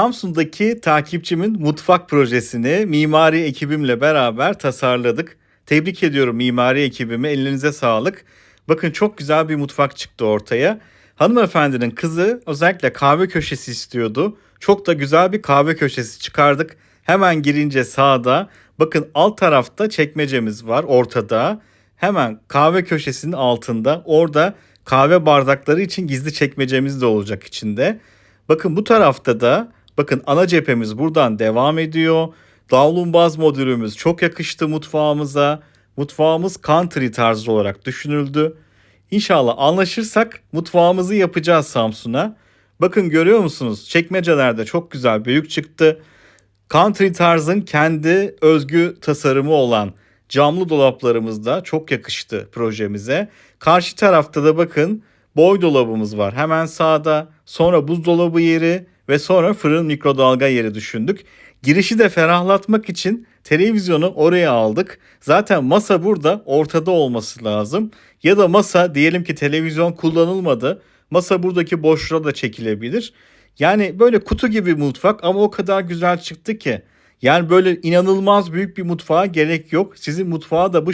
Samsun'daki takipçimin mutfak projesini mimari ekibimle beraber tasarladık. Tebrik ediyorum mimari ekibimi. Ellerinize sağlık. Bakın çok güzel bir mutfak çıktı ortaya. Hanımefendinin kızı özellikle kahve köşesi istiyordu. Çok da güzel bir kahve köşesi çıkardık. Hemen girince sağda bakın alt tarafta çekmecemiz var ortada. Hemen kahve köşesinin altında orada kahve bardakları için gizli çekmecemiz de olacak içinde. Bakın bu tarafta da bakın ana cephemiz buradan devam ediyor. Davlumbaz modülümüz çok yakıştı mutfağımıza. Mutfağımız country tarzı olarak düşünüldü. İnşallah anlaşırsak mutfağımızı yapacağız Samsun'a. Bakın görüyor musunuz? Çekmecelerde çok güzel büyük çıktı. Country tarzın kendi özgü tasarımı olan camlı dolaplarımız da çok yakıştı projemize. Karşı tarafta da bakın boy dolabımız var. Hemen sağda sonra buzdolabı yeri ve sonra fırın mikrodalga yeri düşündük. Girişi de ferahlatmak için televizyonu oraya aldık. Zaten masa burada ortada olması lazım. Ya da masa diyelim ki televizyon kullanılmadı. Masa buradaki boşluğa da çekilebilir. Yani böyle kutu gibi mutfak ama o kadar güzel çıktı ki. Yani böyle inanılmaz büyük bir mutfağa gerek yok. Sizin mutfağı da bu